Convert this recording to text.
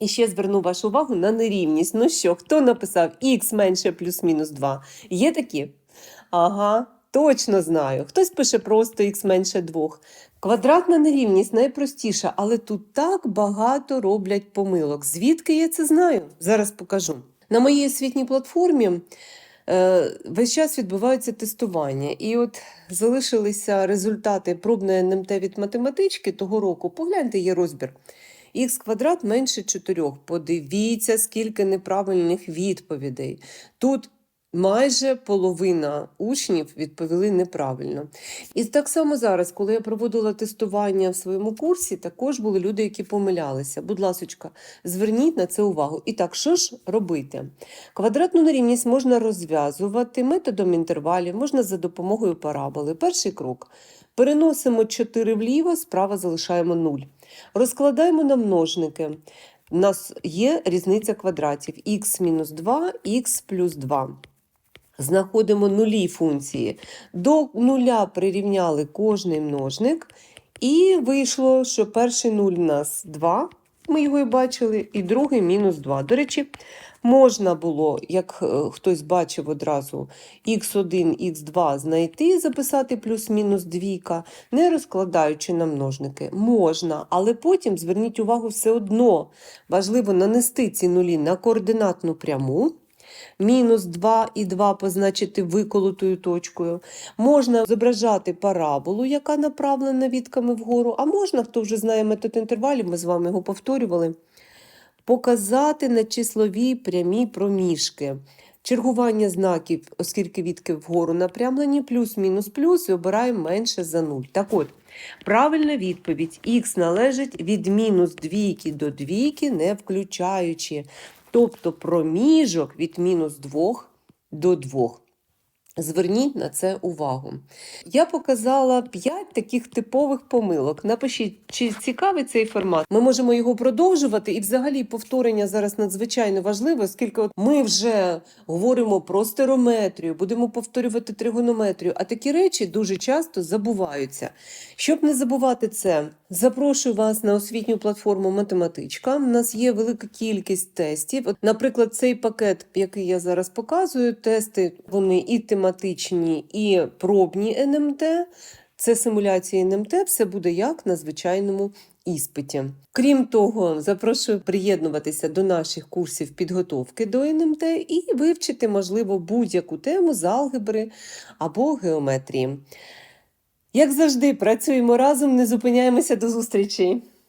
І ще зверну вашу увагу на нерівність. Ну що, хто написав х менше плюс-мінус 2? Є такі? Ага, точно знаю. Хтось пише просто х менше 2. Квадратна нерівність найпростіша, але тут так багато роблять помилок. Звідки я це знаю? Зараз покажу. На моїй освітній платформі е, весь час відбуваються тестування. І от залишилися результати пробної НМТ від математички того року. Погляньте, є розбір. Х квадрат менше 4. Подивіться, скільки неправильних відповідей. Тут майже половина учнів відповіли неправильно. І так само зараз, коли я проводила тестування в своєму курсі, також були люди, які помилялися. Будь ласочка, зверніть на це увагу. І так, що ж робити? Квадратну нерівність можна розв'язувати методом інтервалів, можна за допомогою параболи. Перший крок. Переносимо 4 вліво, справа залишаємо 0. Розкладаємо на множники. У нас є різниця квадратів х мінус 2, х плюс 2. Знаходимо нулі функції. До нуля прирівняли кожний множник, і вийшло, що перший нуль у нас 2, ми його і бачили, і другий мінус 2. До речі, можна було, як е, хтось бачив одразу, х1, х2 знайти, записати плюс-мінус двійка, не розкладаючи на множники. Можна, але потім зверніть увагу все одно. Важливо нанести ці нулі на координатну пряму. Мінус 2 і 2 позначити виколотою точкою. Можна зображати параболу, яка направлена вітками вгору, а можна, хто вже знає метод інтервалів, ми з вами його повторювали, показати на числовій прямій проміжки. Чергування знаків, оскільки відки вгору напрямлені, плюс, мінус, плюс, і обираємо менше за 0. Так от, правильна відповідь. Х належить від мінус двійки до двійки, не включаючи. Тобто проміжок від мінус 2 до 2. Зверніть на це увагу. Я показала 5 таких типових помилок. Напишіть, чи цікавий цей формат. Ми можемо його продовжувати, і взагалі повторення зараз надзвичайно важливе, оскільки от ми вже говоримо про стерометрію, будемо повторювати тригонометрію, а такі речі дуже часто забуваються. Щоб не забувати це, запрошую вас на освітню платформу Математичка. У нас є велика кількість тестів. От, наприклад, цей пакет, який я зараз показую, тести вони і тематичні, і пробні НМТ. Це симуляція НМТ, все буде як на звичайному іспиті. Крім того, запрошую приєднуватися до наших курсів підготовки до НМТ і вивчити, можливо, будь-яку тему з алгебри або геометрії. Як завжди, працюємо разом, не зупиняємося до зустрічі!